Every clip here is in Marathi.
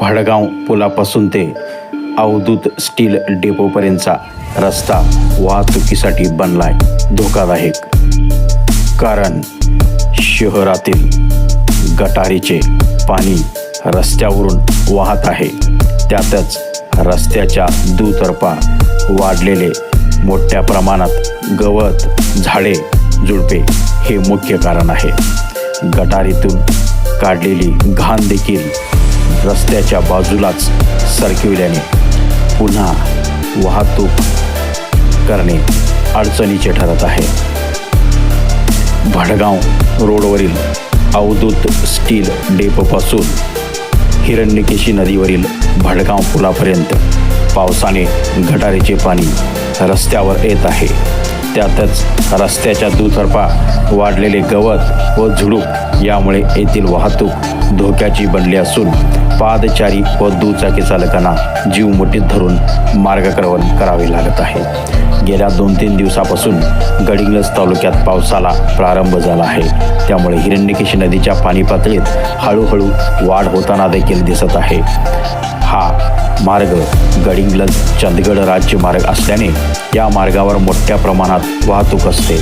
भडगाव पुलापासून ते अवधूत स्टील डेपोपर्यंतचा रस्ता वाहतुकीसाठी बनलाय धोकादायक. कारण शहरातील गटारीचे पाणी रस्त्यावरून वाहत आहे. त्यातच रस्त्याच्या दुतर्फा वाढलेले मोठ्या प्रमाणात गवत झाडे झुडपे हे मुख्य कारण आहे. गटारीतून काढलेली घाण देखील रस्त्याच्या बाजूलाच सरकविल्याने पुन्हा वाहतूक करणे अडचणीचे ठरत आहे. भडगाव रोडवरील अवधूत स्टील डेपोपासून हिरण्यकेशी नदीवरील भडगाव पुलापर्यंत पावसाने गटारीचे पाणी रस्त्यावर येत आहे. त्यातच रस्त्याच्या दुतर्फा वाढलेले गवत व झुडूप यामुळे येथील वाहतूक धोक्याची बनली असून पादचारी व दुचाकी चालकांना जीव मुठीत धरून मार्गक्रमण करावे लागत आहे. गेल्या दोन तीन दिवसापासून गडिंग्लज तालुक्यात पावसाला प्रारंभ झाला आहे. त्यामुळे हिरण्यकेशी नदीच्या पाणी पातळीत हळूहळू वाढ होताना देखील दिसत आहे. हा मार्ग गडिंगलज चंदगड राज्य मार्ग असल्याने या मार्गावर मोठ्या प्रमाणात वाहतूक असते.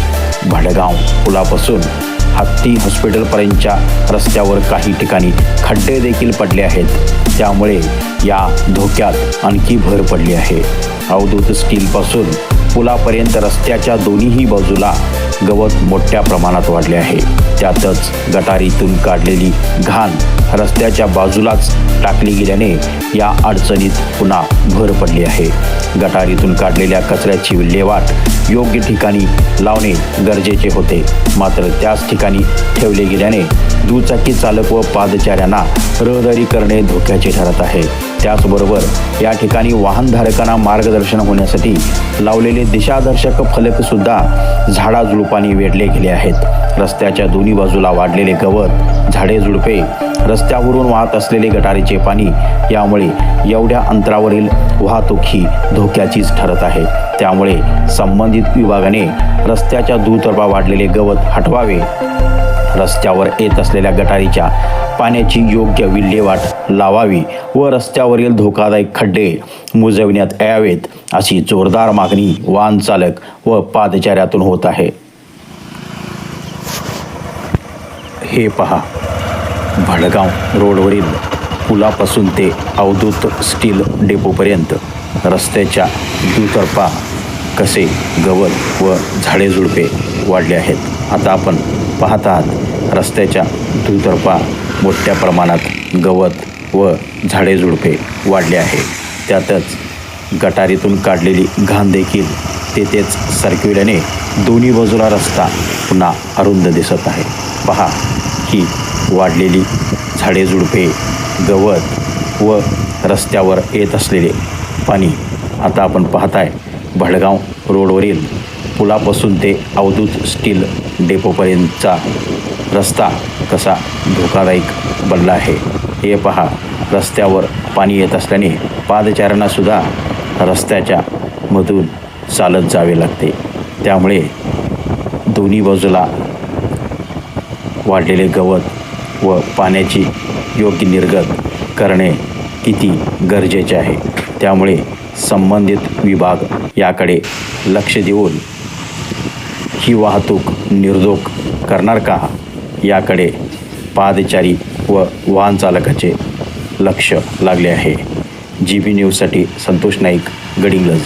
भडगाव पुलापासून हत्ती हॉस्पिटलपर्यंतच्या रस्त्यावर काही ठिकाणी खड्डे देखील पडले आहेत. त्यामुळे या धोक्यात आणखी भर पडली आहे. अवधूत स्टीलपासून पुलापर्यंत रस्त्याच्या दोन्हीही बाजूला गवत मोठ्या प्रमाणात वाढले आहे. त्यातच गटारीतून काढलेली घाण रस्त्याच्या बाजूलाच टाकली गेल्याने या अडचणीत पुन्हा भर पडली आहे. गटारीतून काढलेल्या कचऱ्याची विल्हेवाट योग्य ठिकाणी लावणे गरजेचे होते. मात्र त्याच ठिकाणी ठेवले गेल्याने दुचाकी चालक व पादचाऱ्यांना रहदारी करणे धोक्याचे ठरत आहे. त्याचबरोबर या ठिकाणी वाहनधारकांना मार्गदर्शन होण्यासाठी लावलेले दिशादर्शक फलक सुद्धा वेढले गेले आहेत. रस्त्याच्या दोन्ही बाजूला वाढलेले गवत झाडे झुडपे रस्त्यावरून वाहत असलेले गटारीचे पाणी यामुळे एवढ्या अंतरावरील वाहतूक ही धोक्याचीच ठरत आहे. त्यामुळे संबंधित विभागाने रस्त्याच्या दुतर्फा वाढलेले गवत हटवावे. रस्त्यावर येत असलेल्या गटारीच्या पाण्याची योग्य विल्हेवाट लावावी व रस्त्यावरील धोकादायक खड्डे मुजविण्यात यावेत अशी जोरदार मागणी वाहन चालक व पादचाऱ्यातून होत आहे. हे पहा भडगाव रोडवरील पुलापासून ते अवधूत स्टील डेपोपर्यंत रस्त्याच्या दुतर्फा कसे गवत व झाडे झुडपे? वाढले आहेत. आता आपण पाहत आहात रस्त्याच्या दुतर्फा मोठ्या प्रमाणात गवत व झाडे झुडपे वाढले आहे. त्यातच गटारीतून काढलेली घाण देखील तेथेच सरकविल्याने दोन्ही बाजूला रस्ता पुन्हा अरुंद दिसत आहे. पहा ही वाढलेली झाडे झुडपे गवत व रस्त्यावर येत असलेले पाणी. आता आपण पाहताय भडगाव रोडवरील पुलापासून ते अवधूत स्टील डेपोपर्यंतचा रस्ता कसा धोकादायक बनला आहे हे पहा. रस्त्यावर पाणी येत असल्याने पादचाऱ्यांनासुद्धा रस्त्याच्या मधून चालत जावे लागते. त्यामुळे दोन्ही बाजूला वाढलेले गवत व पाण्याची योग्य निर्गत करणे किती गरजेचे आहे. त्यामुळे संबंधित विभाग याकडे लक्ष देऊन ही वाहतूक निर्धोक करणार का? याकडे पादचारी व वाहन चालकाचे लक्ष लागले आहे. जी बी न्यूजसाठी संतोष नाईक गडिंगलज.